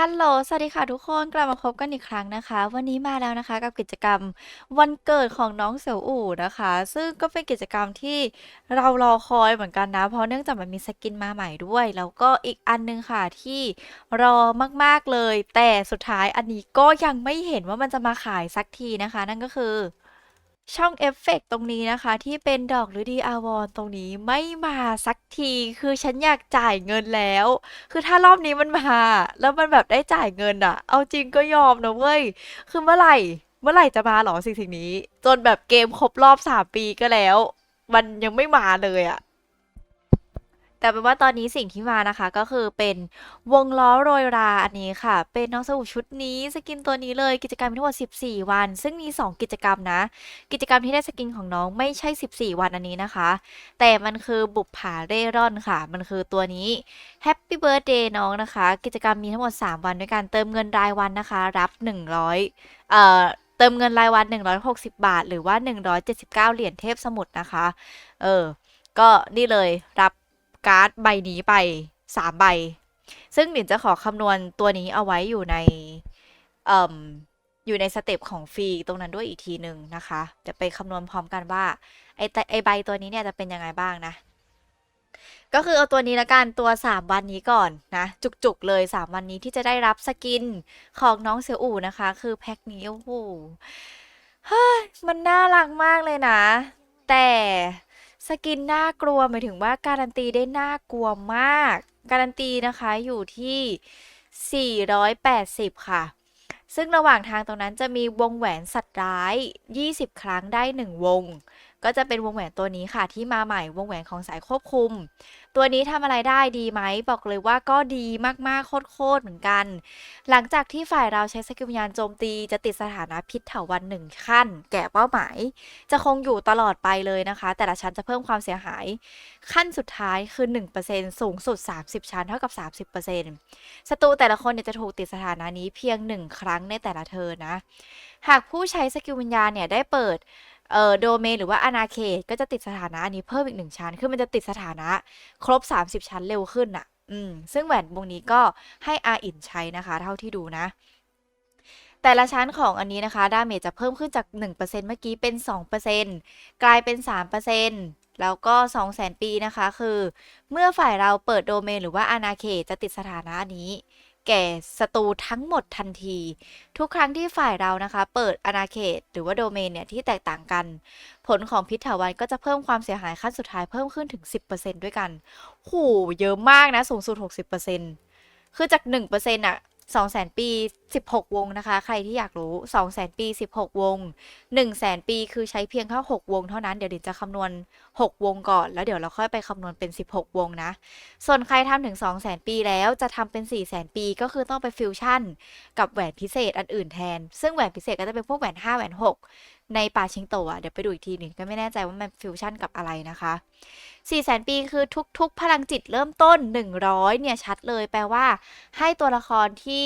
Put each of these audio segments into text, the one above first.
ฮัลโหล สวัสดีค่ะทุกคน กลับมาพบกันอีกครั้งนะคะ วันนี้มาแล้วนะคะกับกิจกรรมวันเกิดของน้องเสี่ยวอู่นะคะ ซึ่งก็เป็นกิจกรรมที่เรารอคอยเหมือนกันนะ เพราะเนื่องจากมันมีสกินมาใหม่ด้วย แล้วก็อีกอันนึงค่ะที่รอมากๆเลย แต่สุดท้ายอันนี้ก็ยังไม่เห็นว่ามันจะมาขายสักทีนะคะ นั่นก็คือ ช่องเอฟเฟกต์ตรงนี้นะคะ ที่เป็นดอกฤดีอาวรณ์ตรงนี้ไม่มาสักที คือฉันอยากจ่ายเงินแล้ว คือถ้ารอบนี้มันมา แล้วมันแบบได้จ่ายเงินอะเอาจริงก็ยอมนะเว้ย คือเมื่อไหร่ เมื่อไหร่จะมาหรอสิ่งสิ่งนี้ จนแบบเกมครบรอบสามปีก็แล้ว มันยังไม่มาเลยอะ แต่เป็นว่าตอนนี้สิ่งที่มานะคะ ก็คือเป็นวงล้อโรยราอันนี้ค่ะ เป็นน้องสบู่ชุดนี้สกินตัวนี้เลยกิจกรรมมีทั้งหมด 14 วัน ซึ่งมี 2 กิจกรรมนะ กิจกรรมที่ได้สกินของน้องไม่ใช่ 14 วันอันนี้นะคะ แต่มันคือบุปผาเร่ร่อนค่ะ มันคือตัวนี้ Happy Birthday น้องนะคะ กิจกรรมมีทั้งหมด 3 วันด้วยกันเติมเงินรายวันนะคะ รับ 100เอ่อเติมเงินรายวัน 160 บาท หรือว่า 179 เหรียญเทพสมุทรนะคะ เออ ก็นี่เลยรับ การ์ดใบนี้ไปสามใบ ซึ่งหนินจะขอคำนวณตัวนี้เอาไว้อยู่ในเอ่มอยู่ในสเต็ปของฟรีตรงนั้นด้วยอีกทีหนึ่งนะคะเดี๋ยวไปคำนวณพร้อมกันว่าไอไอใบตัวนี้เนี่ยจะเป็นยังไงบ้างนะ ก็คือเอาตัวนี้ละกันตัว 3 วันนี้ก่อนนะ จุกๆเลย 3 วันนี้ที่จะได้รับสกินของน้องเสี่ยวอู่นะคะ คือแพ็คนี้โอ้โหเฮ้ยมันน่ารักมากเลยนะ แต่ สกินน่ากลัวหมายถึงว่าการันตีได้น่ากลัวมาก การันตีนะคะอยู่ที่ 480 ค่ะ ซึ่งระหว่างทางตรงนั้นจะมีวงแหวนสัตว์ร้าย 20 ครั้งได้ 1 วง ก็จะเป็นวงแหวนตัวนี้ค่ะที่มาใหม่วงแหวนของสายควบคุม ตัวนี้ทำอะไรได้ดีไหมบอกเลยว่าก็ดีมากๆโคตรๆเหมือนกัน หลังจากที่ฝ่ายเราใช้สกิลวิญญาณโจมตีจะติดสถานะพิษเถาวันหนึ่งขั้น แก่เป้าหมาย จะคงอยู่ตลอดไปเลยนะคะ แต่ละชั้นจะเพิ่มความเสียหาย ขั้นสุดท้ายคือ 1%สูงสุด 30 ชั้นเท่ากับ 30%ศัตรูแต่ละคนเนี่ยจะถูกติดสถานะนี้เพียง 1 ครั้งในแต่ละเทิร์นนะ หากผู้ใช้สกิลวิญญาณเนี่ยได้เปิด เอ่อโดเมนหรือว่าอาณาเขตก็จะติดสถานะอันนี้เพิ่มอีกหนึ่งชั้น คือมันจะติดสถานะครบ 30 ชั้นเร็วขึ้นน่ะ อืม ซึ่งแหวนวงนี้ก็ให้อาอินใช้นะคะ เท่าที่ดูนะ แต่ละชั้นของอันนี้นะคะ ดาเมจจะเพิ่มขึ้นจาก 1%เมื่อกี้เป็น 2%กลายเป็น 3%แล้วก็ 200,000 ปีนะคะ คือ เมื่อฝ่ายเราเปิดโดเมนหรือว่าอาณาเขตจะติดสถานะนี้ แก่ศัตรูทั้งหมดทันที ทุกครั้งที่ฝ่ายเรานะคะ เปิดอาณาเขตหรือว่าโดเมนเนี่ยที่แตกต่างกัน ผลของพิษถาวันก็จะเพิ่มความเสียหายขั้นสุดท้ายเพิ่มขึ้นถึง 10%ด้วยกันโหเยอะมากนะสูงสุด 60%คือจาก1%อะ200,000 ปี16 วงนะคะ ใครที่อยากรู้ 200,000 ปี 16 วง 100,000 ปีคือใช้เพียงแค่6วงเท่านั้น เดี๋ยวดินจะคำนวณ 6 วงก่อน แล้วเดี๋ยวเราค่อยไปคำนวณเป็น 16 วงนะ ส่วนใครทำถึง 200,000 ปีแล้วจะทำเป็น 400,000 ปี ก็คือต้องไปฟิวชั่น กับแหวนพิเศษอันอื่นแทน ซึ่งแหวนพิเศษก็จะเป็นพวกแหวน 5 แหวน 6 ในป่าชิงโตะเดี๋ยวไปดูอีกทีหนึ่งก็ไม่แน่ใจว่ามันฟิวชั่นกับอะไรนะคะ4 0 0 0 0ปีคือทุกๆ พลังจิตเริ่มต้น 100เนี่ยชัดเลยแปลว่า ให้ตัวละครที่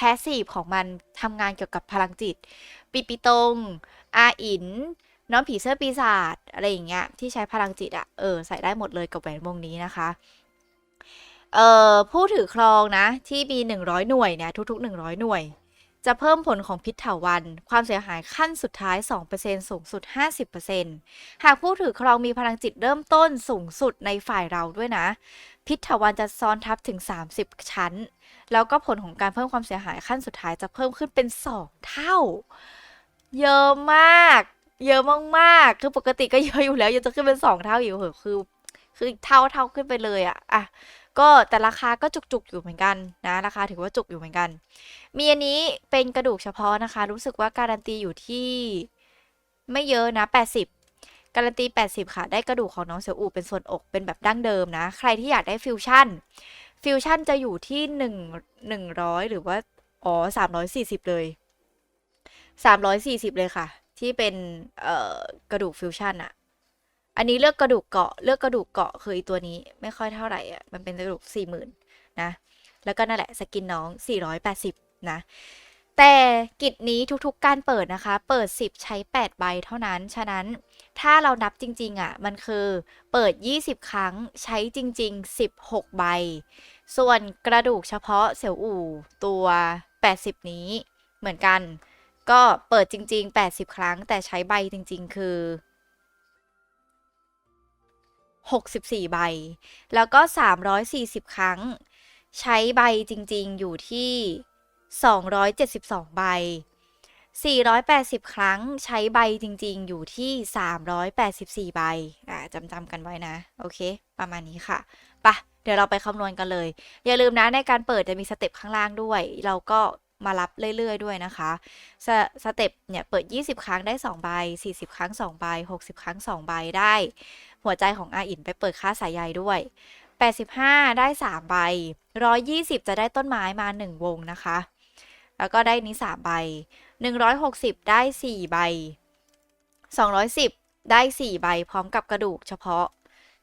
แพสซีฟของมันทำงานเกี่ยวกับพลังจิต ปิปิตง อาอิน น้องผีเสื้อปีศาจอะไรอย่างเงี้ยที่ใช้พลังจิตอะเออใส่ได้หมดเลยกับแหวนวงนี้นะคะเอ่อผู้ถือครองนะที่มี 100 หน่วยเนี่ยทุกๆ 100 หน่วย จะเพิ่มผลของพิษเถาวัน ความเสียหายขั้นสุดท้าย 2%สูงสุด 50%หากผู้ถือครองมีพลังจิตเริ่มต้นสูงสุดในฝ่ายเราด้วยนะ พิษเถาวันจะซ้อนทับถึง 30 ชั้น แล้วก็ผลของการเพิ่มความเสียหายขั้นสุดท้ายจะเพิ่มขึ้นเป็น 2 เท่า เยอะมาก เยอะมากๆ คือปกติก็เยอะอยู่แล้วยังจะขึ้นเป็น 2 เท่าอยู่เหอคือ คือเท่าเท่าขึ้นไปเลยอะอะก็แต่ราคาก็จุกๆอยู่เหมือนกันนะ ราคาถือว่าจุกอยู่เหมือนกัน มีอันนี้เป็นกระดูกเฉพาะนะคะ รู้สึกว่าการันตีอยู่ที่ไม่เยอะนะ 80 การันตี 80 ค่ะ ได้กระดูกของน้องเสี่ยวอู่เป็นส่วนอกเป็นแบบดั้งเดิมนะ ใครที่อยากได้ฟิวชั่น ฟิวชั่นจะอยู่ที่ 1 100 หรือว่า อ๋อ 340 เลย 340 เลยค่ะ ที่เป็นเอ่อกระดูกฟิวชั่นอะอันนี้เลือกกระดูกเกาะเลือกกระดูกเกาะคือตัวนี้ไม่ค่อยเท่าไหร่อะมันเป็นกระดูกสี่หมื่นนะ แล้วก็นั่นแหละสกินน้อง 480 นะ แต่กิจนี้ทุกๆการเปิดนะคะ เปิด 10 ใช้ 8 ใบเท่านั้น ฉะนั้นถ้าเรานับจริงๆอะ มันคือเปิด 20 ครั้งใช้จริง ๆ 16 ใบ ส่วนกระดูกเฉพาะเสี่ยวอู่ตัว 80 นี้เหมือนกัน ก็เปิดจริง ๆ 80 ครั้ง แต่ใช้ใบจริง ๆ คือ 64 ใบ แล้วก็ 340 ครั้ง ใช้ใบจริง ๆ อยู่ที่ 272 ใบ 480 ครั้งใช้ใบจริงๆ อยู่ที่ 384 ใบอ่าจำจำกันไว้นะ โอเค ประมาณนี้ค่ะปะเดี๋ยวเราไปคำนวณกันเลย อย่าลืมนะในการเปิดจะมีสเต็ปข้างล่างด้วย เราก็มารับเรื่อยๆ ด้วยนะคะสสเต็ปเนี่ยเปิด 20 ครั้งได้ 2 ใบ 40 ครั้ง 2 ใบ 60 ครั้ง 2 ใบได้ หัวใจของอาอินไปเปิดค่าสายใยด้วย 85 ได้ 3 ใบ 120 จะได้ต้นไม้มา 1 วงนะคะ แล้วก็ได้นี้3ใบ 160 ได้ 4 ใบ 210 ได้ 4 ใบ พร้อมกับกระดูกเฉพาะ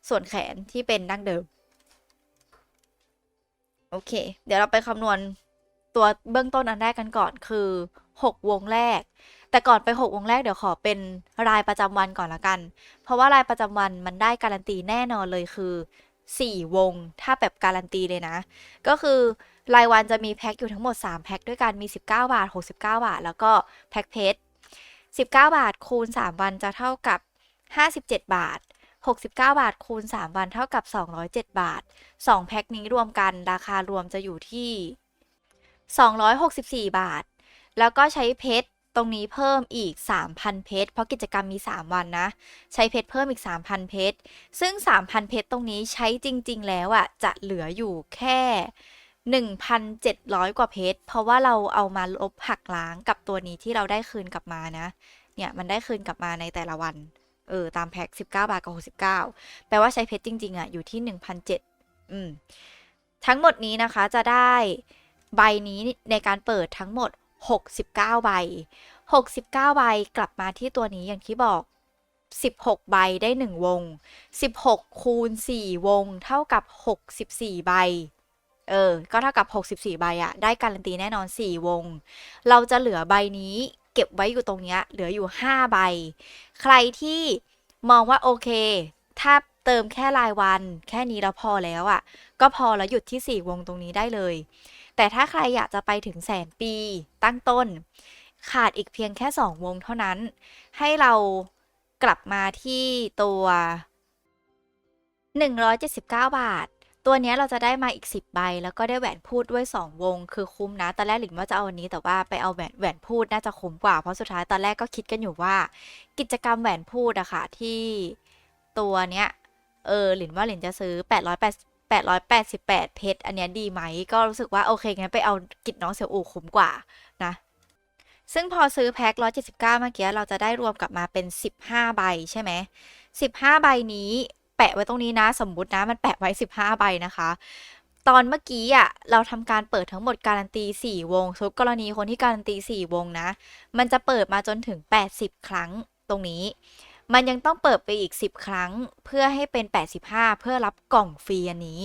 ส่วนแขนที่เป็นดั้งเดิม โอเค เดี๋ยวเราไปคำนวณตัวเบื้องต้นอันแรกกันก่อนคือ 6 วงแรก แต่ก่อนไป 6 วงแรกเดี๋ยวขอเป็นรายประจำวันก่อนละกัน เพราะว่ารายประจำวันมันได้การันตีแน่นอนเลยคือ 4 วงถ้าแบบการันตีเลยนะ ก็คือ รายวันจะมีแพ็คอยู่ทั้งหมด 3 แพ็คด้วยกันมี 19 บาท 69 บาท แล้วก็แพ็คเพชร19 บาทคูณ 3 วันจะเท่ากับ 57 บาท 69 บาทคูณ 3 วันเท่ากับ 207 บาท 2 แพ็คนี้รวมกันราคารวมจะอยู่ที่ 264 บาท แล้วก็ใช้เพชรตรงนี้เพิ่มอีก 3,000 เพชร เพราะกิจกรรมมี 3 วันนะ ใช้เพชรเพิ่มอีก 3,000 เพชร ซึ่ง 3,000 เพชรตรงนี้ใช้จริง ๆ แล้วอะ่ะจะเหลืออยู่แค่ 1,700 กว่าเพชร เพราะว่าเราเอามาลบหักล้างกับตัวนี้ที่เราได้คืนกลับมานะ เนี่ยมันได้คืนกลับมาในแต่ละวัน เออ ตามแพ็ค19 บาทกับ69 แปลว่าใช้เพชรจริง ๆอะอยู่ที่ 1,700อืม ทั้งหมดนี้นะคะจะได้ใบนี้ในการเปิดทั้งหมด 69 ใบ 69 ใบกลับมาที่ตัวนี้อย่างที่บอก 16 ใบได้ 1 วง 16 คูณ 4 วง เท่ากับ 64 ใบ เออ ก็เท่ากับ 64 ใบอะได้การันตีแน่นอน 4 วง เราจะเหลือใบนี้เก็บไว้อยู่ตรงเนี้ย เหลืออยู่ 5 ใบ ใครที่มองว่าโอเค ถ้าเติมแค่รายวัน แค่นี้เราพอแล้วอะก็พอแล้วหยุดที่ 4 วงตรงนี้ได้เลย แต่ถ้าใครอยากจะไปถึงแสนปีตั้งต้น ขาดอีกเพียงแค่ 2 วงเท่านั้น ให้เรากลับมาที่ตัว 179 บาท ตัวนี้เราจะได้มาอีก 10 ใบ แล้วก็ได้แหวนพูดด้วย 2 วง คือคุ้มนะ ตอนแรกหลินว่าจะเอาอันนี้ แต่ว่าไปเอาแหวนแหวนพูดน่าจะคุ้มกว่า เพราะสุดท้ายตอนแรกก็คิดกันอยู่ว่า กิจกรรมแหวนพูดอะค่ะที่ตัวเนี้ย เออหลินว่าหลินจะซื้อ 880 888 เพชร อันเนี้ยดีไหม ก็รู้สึกว่าโอเคงั้นไปเอากิจน้องเสี่ยวอู่คุ้มกว่านะ ซึ่งพอซื้อแพ็ค 179 เมื่อกี้เราจะได้รวมกลับมาเป็น 15 ใบใช่ไหม 15 ใบนี้ แปะไว้ตรงนี้นะ สมมุตินะมันแปะไว้ 15 ใบนะคะ ตอนเมื่อกี้อะเราทำการเปิดทั้งหมดการันตี 4 วงสมมติกรณีคนที่การันตี 4 วงนะ มันจะเปิดมาจนถึง 80 ครั้งตรงนี้ มันยังต้องเปิดไปอีก 10 ครั้ง เพื่อให้เป็น 85 เพื่อรับกล่องฟรีอันนี้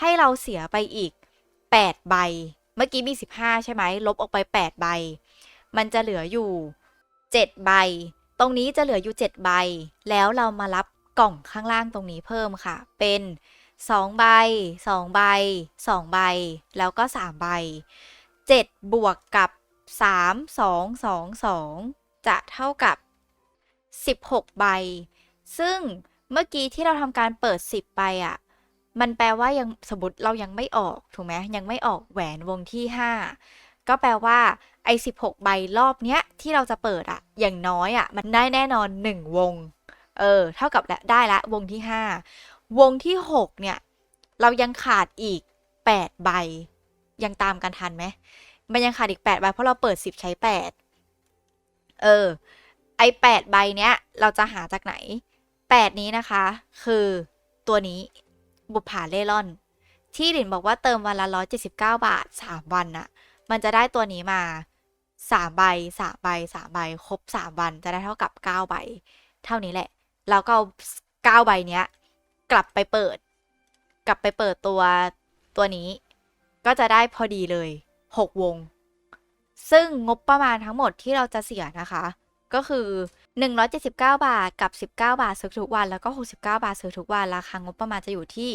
ให้เราเสียไปอีก 8 ใบ เมื่อกี้มี 15 ใช่ไหมลบออกไป 8 ใบ มันจะเหลืออยู่ 7 ใบ ตรงนี้จะเหลืออยู่ 7 ใบ แล้วเรามารับ กล่องข้างล่างตรงนี้เพิ่มค่ะ เป็น2ใบ2ใบ2ใบ แล้วก็3ใบ 7 บวกกับ 3 2 2 2 จะเท่ากับ 16 ใบ ซึ่งเมื่อกี้ที่เราทำการเปิด 10 ใบอะ่ะ มันแปลว่ายังสมมติเรายังไม่ออกถูกไหมยังไม่ออกแหวนวงที่ 5 ก็แปลว่าไอ้16 ใบรอบเนี้ยที่เราจะเปิดอะอย่างน้อยอะ มันได้แน่นอน 1 วง เออ เท่ากับได้ละ วงที่ 5 วงที่ 6 เนี่ย เรายังขาดอีก 8 ใบ ยังตามกันทันไหม มันยังขาดอีก 8 ใบ เพราะเราเปิด 10 ใช้ 8 เออ ไอ8ใบเนี้ย เราจะหาจากไหน 8 นี้นะคะ คือตัวนี้บุปผาเล่ร่อน ที่หลินบอกว่าเติมวันละ 179 บาท 3 วันน่ะ มันจะได้ตัวนี้มา 3 ใบ 3 ใบ 3 ใบ ครบ 3 วันจะได้เท่ากับ 9 ใบ เท่านี้แหละ แล้วก็เอา9ใบเนี้ย กลับไปเปิด กลับไปเปิดตัวตัวนี้ ก็จะได้พอดีเลย6วง ซึ่งงบประมาณทั้งหมดที่เราจะเสียนะคะ ก็คือ 179 บาทกับ 19 บาทซื้อทุกวัน แล้วก็ 69 บาทซื้อทุกวัน ราคางบประมาณจะอยู่ที่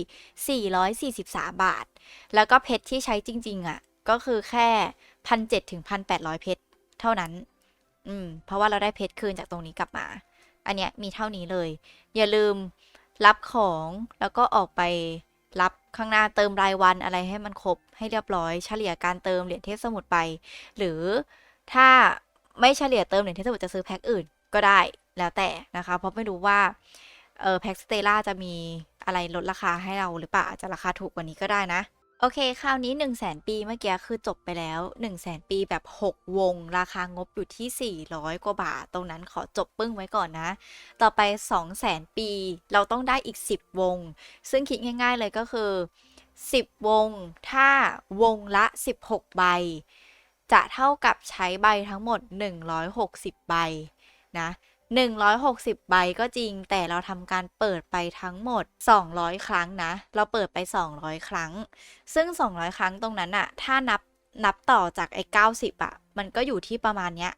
443 บาท แล้วก็เพชรที่ใช้จริง ๆอะก็คือแค่1,700ถึง1,800เพชรเท่านั้น อืม เพราะว่าเราได้เพชรคืนจากตรงนี้กลับมา อันเนี้ยมีเท่านี้เลย อย่าลืมรับของแล้วก็ออกไปรับข้างหน้าเติมรายวันอะไรให้มันครบให้เรียบร้อย เฉลี่ยการเติมเหรียญเทพสมุทรไป หรือถ้าไม่เฉลี่ยเติมเหรียญเทพสมุทรจะซื้อแพ็คอื่นก็ได้แล้วแต่นะคะ เพราะไม่รู้ว่าเออแพ็คสเตล่าจะมีอะไรลดราคาให้เราหรือเปล่าอาจจะราคาถูกกว่านี้ก็ได้นะ โอเค คราวนี้ 1 0 0 0 0แปีเมื่อกี้คือจบไปแล้ว 1 0 0 0 0แปีแบบ 6 วง ราคางบอยู่ที่ 400 กว่าบาท ตรงนั้นขอจบปึ้งไว้ก่อนนะ ต่อไป 2 0 0 0 0 0 ปี เราต้องได้อีก 10 วง ซึ่งคิดง่าย ๆ เลยก็คือ 10 วง ถ้าวงละ 16 ใบ จะเท่ากับใช้ใบทั้งหมด 160 ใบนะ 160 ใบก็จริง แต่เราทำการเปิดไปทั้งหมด 200 ครั้งนะ เราเปิดไป 200 ครั้ง ซึ่ง 200 ครั้งตรงนั้นอะถ้านับนับต่อจากไอ้90อะมันก็อยู่ที่ประมาณเนี้ย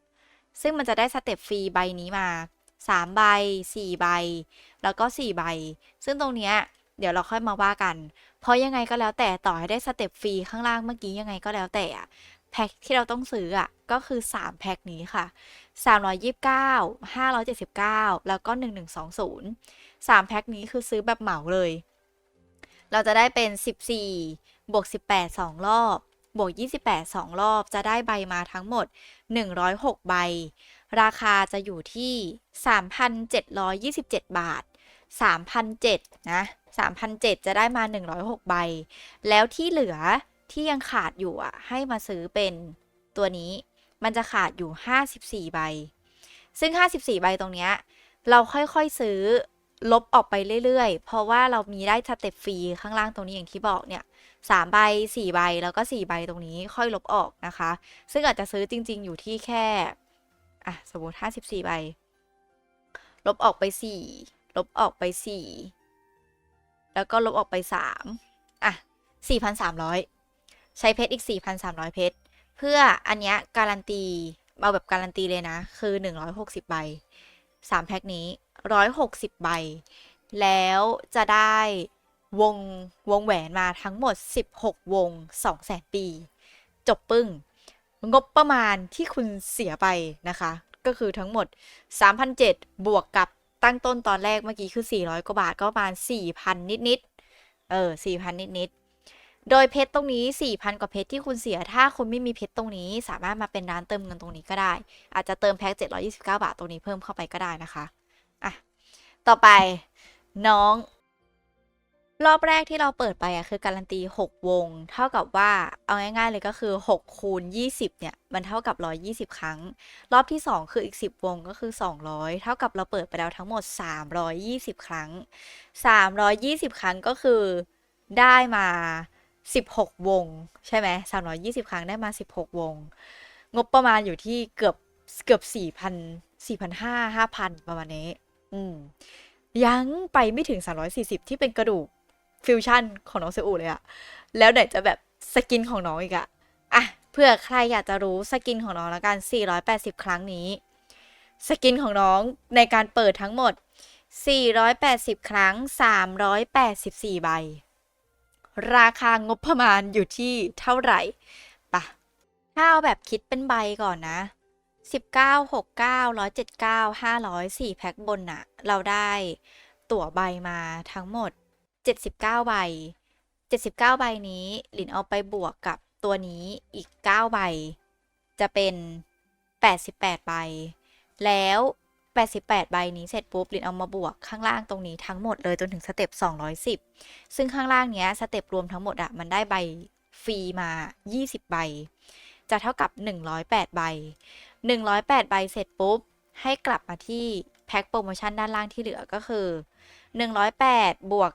ซึ่งมันจะได้สเต็ปฟรีใบนี้มา 3 ใบ 4 ใบ แล้วก็ 4 ใบ ซึ่งตรงเนี้ยเดี๋ยวเราค่อยมาว่ากัน เพราะยังไงก็แล้วแต่ต่อให้ได้สเต็ปฟรีข้างล่างเมื่อกี้ยังไงก็แล้วแต่อะ แพ็คที่เราต้องซื้ออะก็คือ 3 แพ็คนี้ค่ะ 329 579 แล้วก็ 1120 3 แพ็คนี้คือซื้อแบบเหมาเลย เราจะได้เป็น 14 บวก 18 2 รอบ บวก 28 2 รอบ จะได้ใบมาทั้งหมด 106 ใบ ราคาจะอยู่ที่ 3,727 บาท 3,007นะ3,007จะได้มา 106 ใบ แล้วที่เหลือ ที่ยังขาดอยู่อะ ให้มาซื้อเป็นตัวนี้ มันจะขาดอยู่ 54 ใบ ซึ่ง 54 ใบตรงเนี้ย เราค่อยๆซื้อลบออกไปเรื่อยๆ เพราะว่าเรามีได้สเต็ปฟรีข้างล่างตรงนี้อย่างที่บอกเนี่ยสามใบสี่ใบแล้วก็สี่ใบตรงนี้ค่อยลบออกนะคะ ซึ่งอาจจะซื้อจริง ๆ อยู่ที่แค่อะสมมติห้าสิบสี่ใบ ลบออกไปสี่ลบออกไปสี่แล้วก็ลบออกไปสามอะสี่พันสามร้อย ใช้เพชรอีกสี่พันสามร้อยเพชร เพื่ออันเนี้ยการันตี เอาแบบการันตีเลยนะ คือหนึ่งร้อยหกสิบใบสามแพ็คนี้ร้อยหกสิบใบ แล้วจะได้วงวงแหวนมาทั้งหมด 16 วง2แสนปี จบปึ้ง งบประมาณที่คุณเสียไปนะคะ ก็คือทั้งหมด 3,007บวกกับตั้งต้นตอนแรกเมื่อกี้คือ 400 กว่าบาทก็ประมาณ 4,000 นิดๆ เออ 4,000 นิดๆ โดยเพชรตรงนี้ 4,000 กว่าเพชรที่คุณเสีย ถ้าคุณไม่มีเพชรตรงนี้ สามารถมาเป็นร้านเติมเงินตรงนี้ก็ได้ อาจจะเติมแพ็ค729 บาทตรงนี้เพิ่มเข้าไปก็ได้นะคะอะต่อไปน้อง รอบแรกที่เราเปิดไปอะคือการันตี 6 วง เท่ากับว่าเอาง่าย ๆ เลยก็คือ6คูณ20 เนี่ย มันเท่ากับ 120 ครั้ง รอบที่ 2 คืออีก 10 วงก็คือ 200 เท่ากับเราเปิดไปแล้วทั้งหมด 320 ครั้ง 320 ครั้งก็คือได้มา 16 วง ใช่ไหม320 ครั้งได้มา 16 วง งบประมาณอยู่ที่เกือบเกือบ 4,000 4,500 5,000 ประมาณนี้ อืม ยังไปไม่ถึง 340 ที่เป็นกระดูกฟิวชั่นของน้องเซอูเลยอะแล้วไหนจะแบบสกินของน้องอีกอะอะ เพื่อใครอยากจะรู้สกินของน้องแล้วกัน 480 ครั้งนี้ สกินของน้องในการเปิดทั้งหมด 480 ครั้ง 384 ใบ ราคางบประมาณอยู่ที่เท่าไหร่ปะถ้าเอาแบบคิดเป็นใบก่อนนะ 19 69 179 500 4แพ็คบนน่ะเราได้ตั๋วใบมาทั้งหมด 79 ใบ 79 ใบนี้ หลินเอาไปบวกกับตัวนี้อีก 9 ใบ จะเป็น 88 ใบ แล้ว 88 ใบนี้เสร็จปุ๊บลินเอามาบวกข้างล่างตรงนี้ทั้งหมดเลยจนถึงสเต็ป210 ซึ่งข้างล่างเนี้ยสเต็ปรวมทั้งหมดอะมันได้ใบฟรีมา 20 ใบ จะเท่ากับ 108 ใบ 108 ใบเสร็จปุ๊บ ให้กลับมาที่แพ็คโปรโมชั่นด้านล่างที่เหลือก็คือ 108 บวก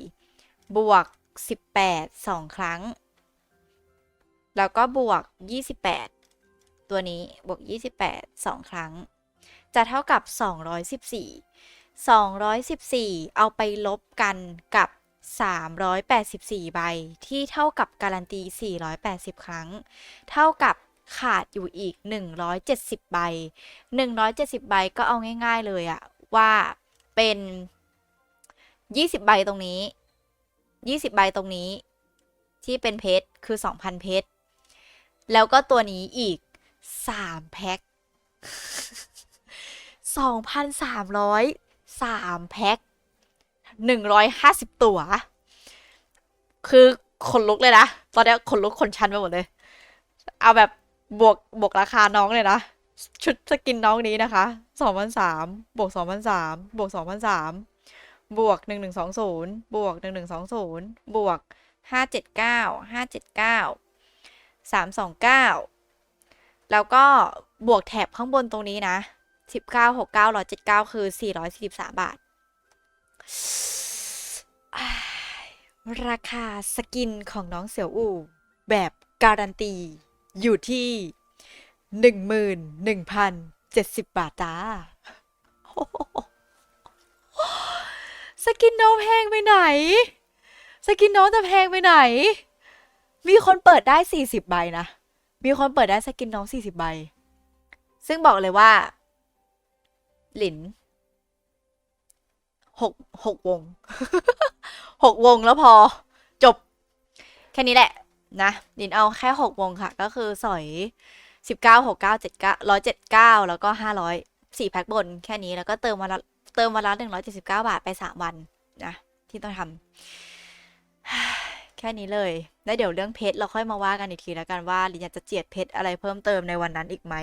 14 บวก 18 2 ครั้ง แล้วก็บวก 28 ตัวนี้บวก 28 2 ครั้ง จะเท่ากับ 214 214 เอาไปลบกันกับ 384 ใบ ที่เท่ากับการันตี 480 ครั้ง เท่ากับขาดอยู่อีก 170 ใบ 170 ใบก็เอาง่าย ๆ เลยอะว่าเป็น 20 ใบตรงนี้ 20 ใบตรงนี้ ที่เป็นเพชรคือ 2,000 เพชร แล้วก็ตัวนี้อีก 3 แพ็ค 2,303 แพ็ค 150 ตัวคือขนลุกเลยนะ ตอนนี้ขนลุกขนชันไปหมดเลย เอาแบบบวกบวกราคาน้องเลยนะ ชุดสกินน้องนี้นะคะสองพันสามบวกสองพันสามบวกสองพันสามบวกหนึ่งหนึ่งสองศูนย์บวกหนึ่งหนึ่งสองศูนย์บวกห้าเจ็ดเก้าห้าเจ็ดเก้าสามสองเก้าแล้วก็บวกแถบข้างบนตรงนี้นะ สิบเก้าหกเก้าร้อยเจ็ดเก้าคือสี่ร้อยสี่สิบสามบาท ราคาสกินของน้องเสี่ยวอู่แบบการันตี อยู่ที่หนึ่งหมื่นหนึ่งพันเจ็ดสิบบาทจ้าสกินน้องแพงไปไหน สกินน้องจะแพงไปไหน มีคนเปิดได้สี่สิบใบนะ มีคนเปิดได้สกินน้องสี่สิบใบ ซึ่งบอกเลยว่า หลินหกหกวงหกวงแล้วพอ จบ แค่นี้แหละ นะลินเอาแค่หกวงค่ะ ก็คือสอยสิบเก้าหกเก้าเจ็ดเก้าร้อยเจ็ดเก้าแล้วก็ห้าร้อยสี่แพ็คบน แค่นี้แล้วก็เติมวันละเติมวันละหนึ่งร้อยเจ็ดสิบเก้าบาทไปสามวัน นะ ที่ต้องทำ แค่นี้เลย แล้วเดี๋ยวเรื่องเพชรเราค่อยมาว่ากันอีกทีแล้วกันว่าลินยาจะเจียดเพชรอะไรเพิ่มเติมในวันนั้นอีกไหม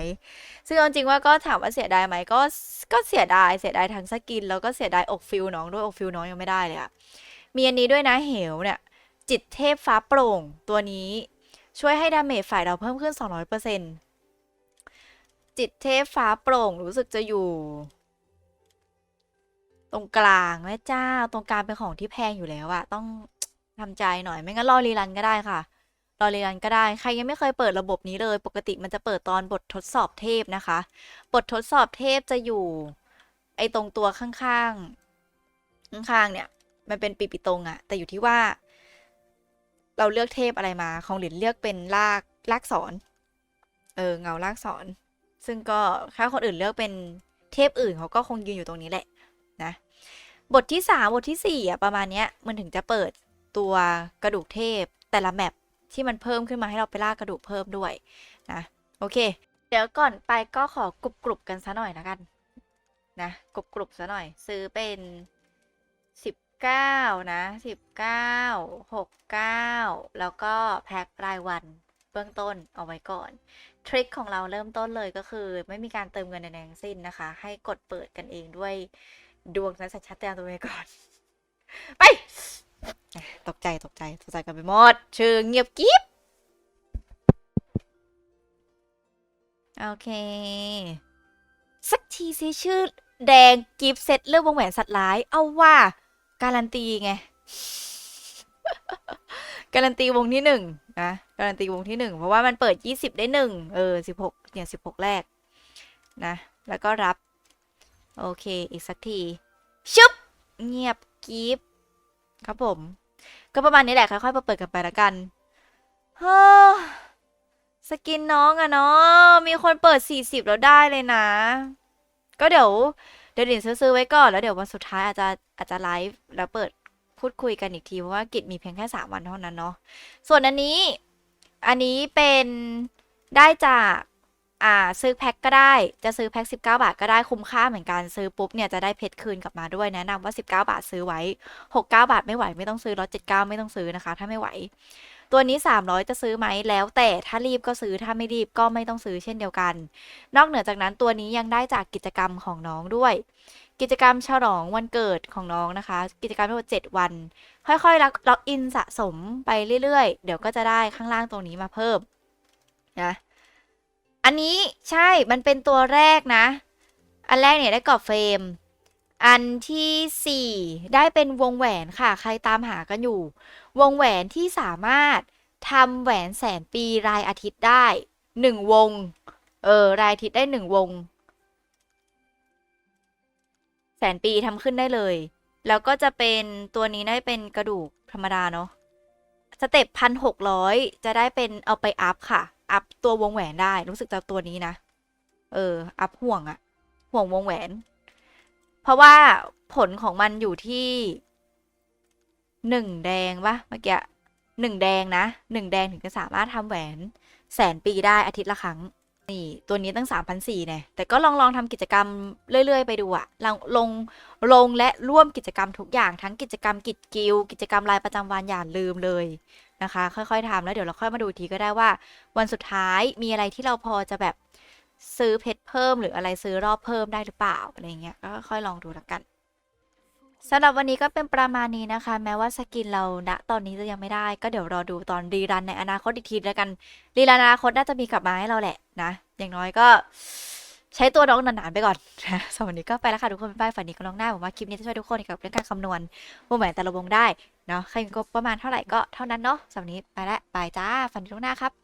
ซึ่งจริงว่าก็ถามว่าเสียดายไหมก็ก็เสียดายเสียดายทั้งสกิน แล้วก็เสียดายอกฟิลน้องด้วยอกฟิลน้องยังไม่ได้เลยอะมีอันนี้ด้วยนะเหวเนี่ย จิตเทพฟ้าโปร่งตัวนี้ช่วยให้ดาเมจฝ่ายเราเพิ่มขึ้น 200%จิตเทพฟ้าโปร่งรู้สึกจะอยู่ ตรงกลางแม่เจ้าตรงกลางเป็นของที่แพงอยู่แล้วอะต้อง ทำใจหน่อยไม่งั้นรอรีรันก็ได้ค่ะ รอรีรันก็ได้ใครยังไม่เคยเปิดระบบนี้เลย ปกติมันจะเปิดตอนบททดสอบเทพนะคะ บททดสอบเทพจะอยู่ ไอ้ตรงตัวข้างๆข้างๆเนี่ย มันเป็นปีปีตรงอะแต่อยู่ที่ว่า เราเลือกเทพอะไรมาของหลินเลือกเป็นลากลากสอนเออเงาลากสอนซึ่งก็ถ้าคนอื่นเลือกเป็นเทพอื่นเขาก็คงยืนอยู่ตรงนี้แหละนะบทที่สามบทที่สี่อะประมาณเนี้ยมันถึงจะเปิด ตัวกระดูกเทพแต่ละแมปที่มันเพิ่มขึ้นมาให้เราไปล่ากระดูกเพิ่มด้วยนะโอเค เดี๋ยวก่อนไปก็ขอกรุบกรุบกันซะหน่อยนะกันนะกรุบกรุบซะหน่อย ซื้อเป็นสิบเก้านะสิบเก้าหกเก้าแล้วก็แพ็ครายวันเบื้องต้นเอาไว้ก่อน ทริคของเราเริ่มต้นเลยก็คือ ไม่มีการเติมเงินในทั้งสิ้นนะคะ ให้กดเปิดกันเองด้วยดวงนั้นสัญชาตญาณตัวเองก่อน ไป ตกใจตกใจตกใจกันไปหมดชื่อเงียบกิ๊บโอเค สักทีสิชื่อแดงกิฟเซตเลือกวงแหวนสัตว์ร้าย เอาว่า การันตีไง การันตีวงที่หนึ่งนะการันตีวงที่หนึ่งเพราะว่ามันเปิดยี่สิบได้หนึ่งเออสิบหกเนี่ยสิบหกแรก นะ แล้วก็รับ โอเค อีกสักที ชึบ เงียบกิฟ ครับผม ก็ประมาณนี้แหละค่อยๆเปิดกันไปละกันเฮ้อสกินน้องอะเนาะมีคนเปิด 40 แล้วได้เลยนะ ก็เดี๋ยวเดี๋ยวดินซื้อๆไว้ก่อนแล้วเดี๋ยววันสุดท้ายอาจจะอาจจะไลฟ์แล้วเปิดพูดคุยกันอีกที เพราะว่ากิจมีเพียงแค่ 3 วันเท่านั้นเนาะส่วนอันนี้ อันนี้เป็นได้จาก อ่าซื้อแพ็คก็ได้จะซื้อแพ็ค19 บาทก็ได้คุ้มค่าเหมือนกันซื้อปุ๊บเนี่ยจะได้เพชรคืนกลับมาด้วยแนะนำว่า 19 บาทซื้อไว้ 69 บาทไม่ไหวไม่ต้องซื้อร้อยเจ็ดเก้าไม่ต้องซื้อนะคะ ถ้าไม่ไหว ตัวนี้ 300 จะซื้อไหมแล้วแต่ถ้ารีบก็ซื้อถ้าไม่รีบก็ไม่ต้องซื้อเช่นเดียวกัน นอกเหนือจากนั้นตัวนี้ยังได้จากกิจกรรมของน้องด้วย กิจกรรมฉลองวันเกิดของน้องนะคะ กิจกรรมทั้งหมด7วัน ค่อยๆล็อกล็อกอินสะสมไปเรื่อยๆ เดี๋ยวก็จะได้ข้างล่างตรงนี้มาเพิ่มนะ อันนี้ใช่มันเป็นตัวแรกนะ อันแรกเนี่ยได้กรอบเฟรม อันที่สี่ได้เป็นวงแหวนค่ะ ใครตามหากันอยู่ วงแหวนที่สามารถทำแหวนแสนปีรายอาทิตย์ได้หนึ่งวง เออ รายอาทิตย์ได้หนึ่งวง แสนปีทำขึ้นได้เลย แล้วก็จะเป็นตัวนี้ได้เป็นกระดูกธรรมดาเนาะสเต็ปพันหกร้อยจะได้เป็นเอาไปอัพค่ะ อัพตัววงแหวนได้ รู้สึกจะตัวนี้นะ เออ อัพห่วงอะห่วงวงแหวน เพราะว่าผลของมันอยู่ที่หนึ่งแดงปะเมื่อกี้หนึ่งแดงนะหนึ่งแดงถึงจะสามารถทำแหวนแสนปีได้อาทิตย์ละครั้ง นี่ ตัวนี้ตั้งสามพันสี่เนี่ยแต่ก็ลองลองทำกิจกรรมเรื่อย ๆ ไปดูอะลองลงลงและร่วมกิจกรรมทุกอย่างทั้งกิจกรรมกิจกิลกิจกรรมรายประจำวันอย่าลืมเลย นะคะ ค่อยๆทำแล้วเดี๋ยวเราค่อยมาดูทีก็ได้ว่า วันสุดท้ายมีอะไรที่เราพอจะแบบซื้อเพชรเพิ่ม หรืออะไรซื้อรอบเพิ่มได้หรือเปล่าอะไรเงี้ยก็ค่อยลองดูแล้วกันสำหรับวันนี้ก็เป็นประมาณนี้นะคะ แม้ว่าสกินเราณตอนนี้จะยังไม่ได้ ก็เดี๋ยวรอดูตอนรีรันในอนาคตอีกทีแล้วกันรีรันอนาคตน่าจะมีกลับมาให้เราแหละนะ อย่างน้อยก็ ใช้ตัวน้องหนานๆไปก่อนนะสำหรับวันนี้ก็ไปแล้วค่ะทุกคนบ๊ายบายฝันดีกับน้องหน้าผมว่าคลิปนี้จะช่วยทุกคนเกี่ยวกับเรื่องการคำนวณวงแหวนแต่ละวงได้เนาะใครมีงบประมาณเท่าไหร่ก็เท่านั้นเนาะสำหรับวันนี้ไปแล้วบายจ้าฝันดีล่วงหน้าครับ